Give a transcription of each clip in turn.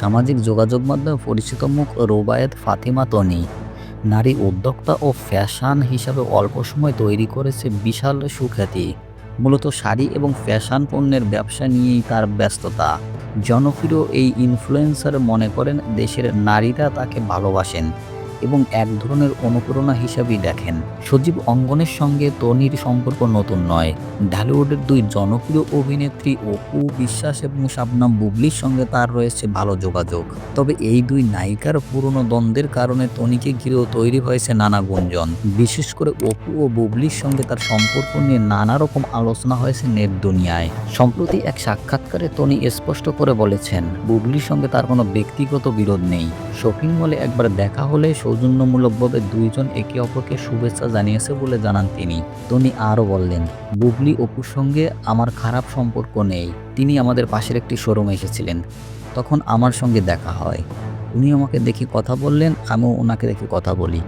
সামাজিক যোগাযোগ মাধ্যমে পরিচিত মুখ রোবায়েত ফাতিমা তনি। নারী উদ্যোক্তা ও ফ্যাশন হিসাবে অল্প সময় তৈরি করেছে বিশাল সুখ্যাতি। মূলত শাড়ি এবং ফ্যাশন পণ্যের ব্যবসা নিয়েই তার ব্যস্ততা। জনপ্রিয় এই ইনফ্লুয়েন্সার মনে করেন, দেশের নারীরা তাকে ভালোবাসেন। এবং এক ধরনের অনুপ্রেরণা হিসাবেই দেখেন। সজীব অঙ্গনের সঙ্গে তনির সম্পর্ক নতুন নয়। ঢালিউডের দুই জনপ্রিয় অভিনেত্রী অপু বিশ্বাস এবং শাবনাম বুবলির সঙ্গে তার রয়েছে ভালো যোগাযোগ। তবে এই দুই নায়িকার পুরনো দ্বন্দ্বের কারণে তনিকে ঘিরেও তৈরি হয়েছে নানা গুঞ্জন। বিশেষ করে অপু ও বুবলির সঙ্গে তার সম্পর্ক নিয়ে নানা রকম আলোচনা হয়েছে নেট দুনিয়ায়। সম্প্রতি এক সাক্ষাৎকারে তনি স্পষ্ট করে বলেছেন, বুবলির সঙ্গে তার কোনো ব্যক্তিগত বিরোধ নেই। শপিং মলে একবার দেখা হলে সৌজন্যমূলকভাবে দুইজন একে অপরকে শুভেচ্ছা জানিয়েছে বলে জানান তিনি। তনি আরও বললেন, বুবলি অপুর সঙ্গে আমার খারাপ সম্পর্ক নেই। তিনি আমাদের পাশের একটি শোরুমে এসেছিলেন। তখন আমার সঙ্গে দেখা হয়। উনি আমাকে দেখে কথা বললেন, আমিও ওনাকে দেখে কথা বলি।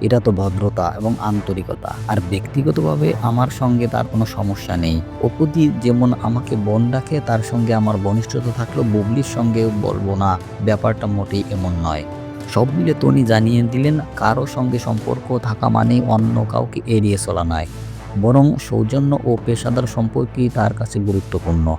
এটা তো ভদ্রতা এবং আন্তরিকতা। আর ব্যক্তিগতভাবে আমার সঙ্গে তার কোনো সমস্যা নেই। অপুদি যেমন আমাকে বোন ডাকে, তার সঙ্গে আমার বনিষ্ঠতা থাকলেও বুবলির সঙ্গেও বলব না, ব্যাপারটা মোটেই এমন নয়। সব মিলে তনি জানিয়ে দিলেন, কারও সঙ্গে সম্পর্ক থাকা মানেই অন্য কাউকে এড়িয়ে চলা নয়। বরং সৌজন্য ও পেশাদার সম্পর্কই তার কাছে গুরুত্বপূর্ণ।